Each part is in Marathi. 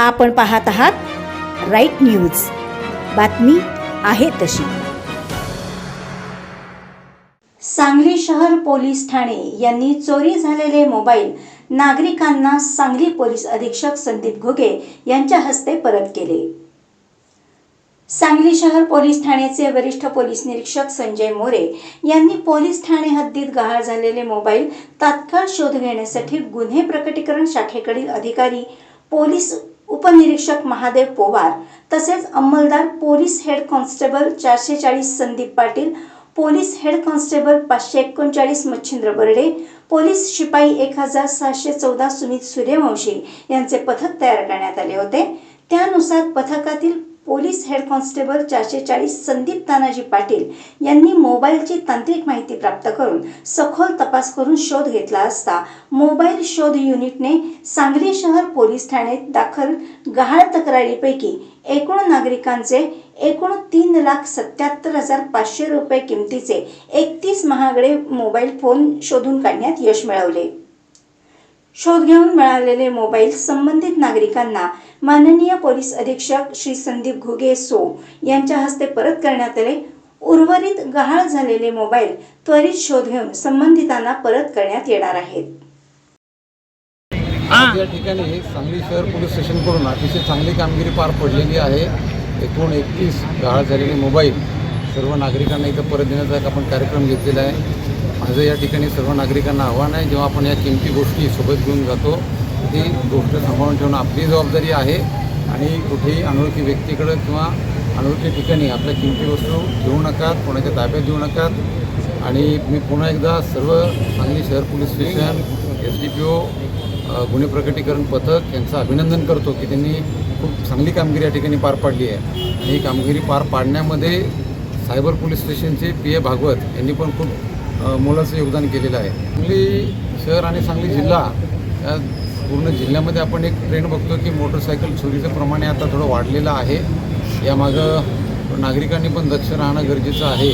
आपण पाहत आहात राईट न्यूज. बातमी आहे तशी. सांगली शहर पोलीस ठाणे यांनी चोरी झालेले मोबाईल नागरिकांना सांगली पोलीस अधीक्षक संदीप घुगे यांच्या हस्ते परत केले. सांगली शहर पोलीस ठाण्याचे वरिष्ठ पोलीस निरीक्षक संजय मोरे यांनी पोलीस ठाणे हद्दीत गहाळ झालेले मोबाईल तात्काळ शोध घेण्यासाठी गुन्हे प्रकटीकरण शाखेकडील अधिकारी पोलीस उपनिरीक्षक महादेव पोवार तसेच अंमलदार पोलीस हेड कॉन्स्टेबल चारशे चाळीस Sandeep Patil police head constable पाचशे एकोणचाळीस मच्छिंद्र बर्डे पोलीस शिपाई एक हजार सहाशे चौदा सुमित सूर्यवंशी यांचे पथक तयार करण्यात आले होते. त्यानुसार पथकातील पोलीस हेड कॉन्स्टेबल चारशे चाळीस संदीप तानाजी पाटील यांनी मोबाईलची तांत्रिक माहिती प्राप्त करून सखोल तपास करून शोध घेतला असता मोबाईल शोध युनिटने सांगली शहर पोलीस ठाण्यात दाखल गहाळ तक्रारीपैकी एकूण नागरिकांचे एकूण तीन लाख सत्याहत्तर हजार पाचशे रुपये किमतीचे एकतीस महागडे मोबाईल फोन शोधून काढण्यात यश मिळवले. शोध घेऊन मिळालेले मोबाईल संबंधित नागरिकांना माननीय पोलीस अधीक्षक श्री संदीप घुगे सो यांच्या हस्ते परत करण्यात आले. उर्वरित गहाळ झालेले मोबाईल त्वरित शोध घेऊन संबंधितांना परत करण्यात येणार आहेत. या ठिकाणी सांगली शहर पोलीस स्टेशनकडून अतिशय चांगली कामगिरी पार पडलेली आहे. एकूण एकतीस गहाळ झालेले मोबाईल सर्व नागरिकांना इथं परत देण्याचा एक आपण कार्यक्रम घेतलेला आहे. माझं या ठिकाणी सर्व नागरिकांना आव्हान आहे. जेव्हा आपण या किमती गोष्टी सोबत घेऊन जातो ती गोष्ट सांभाळून ठेवणं आपली जबाबदारी आहे. आणि कुठेही अनोळखी व्यक्तीकडं किंवा अनोळखी ठिकाणी आपल्या किमती वस्तू घेऊ नकात कोणाच्या ताब्यात देऊ नकात. आणि मी पुन्हा एकदा सर्व सांगली शहर police station S D P O गुन्हे प्रकटीकरण पथक यांचं अभिनंदन करतो की त्यांनी खूप चांगली कामगिरी या ठिकाणी पार पाडली आहे. आणि ही कामगिरी पार पाडण्यामध्ये सायबर पोलीस स्टेशनचे पी ए भागवत यांनी पण खूप मोलाचं योगदान केलेलं आहे. सांगली शहर आणि सांगली जिल्हा या पूर्ण जिल्ह्यामध्ये आपण एक ट्रेंड बघतो की मोटरसायकल चोरीचं प्रमाण आता थोडं वाढलेलं आहे. यामागं नागरिकांनी पण दक्ष राहणं गरजेचं आहे.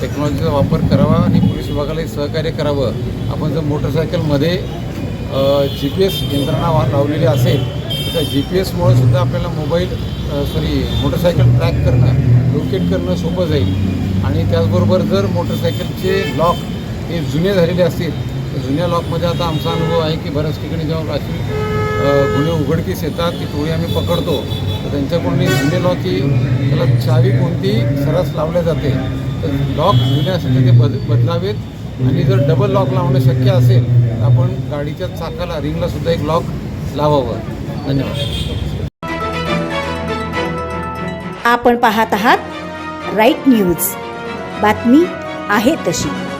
टेक्नॉलॉजीचा वापर करावा आणि पोलीस विभागालाही सहकार्य करावं. आपण जर मोटरसायकलमध्ये जी पी एस यंत्रणा लावलेली असेल त्या जी पी एसमुळे सुद्धा आपल्याला मोबाईल सॉरी मोटरसायकल ट्रॅक करणं लोकेट करणं सोपं जाईल. आणि त्याचबरोबर जर मोटरसायकलचे लॉक हे जुने झालेले असतील तर जुन्या लॉकमध्ये आता आमचा अनुभव आहे की बऱ्याच ठिकाणी जेव्हा अशी गुन्हे उघडकीस येतात ती टोळी आम्ही पकडतो तर त्यांच्याकडून जुने लॉक ही त्याला चावी कोणती सरस लावल्या जाते तर लॉक जुन्यासाठी ते बद बदलावेत. आणि जर डबल लॉक लावणं शक्य असेल तर आपण गाडीच्या चाकाला रिंगला सुद्धा एक लॉक लावावं. धन्यवाद. आपण पाहत आहात राईट न्यूज. बातमी आहे तशी.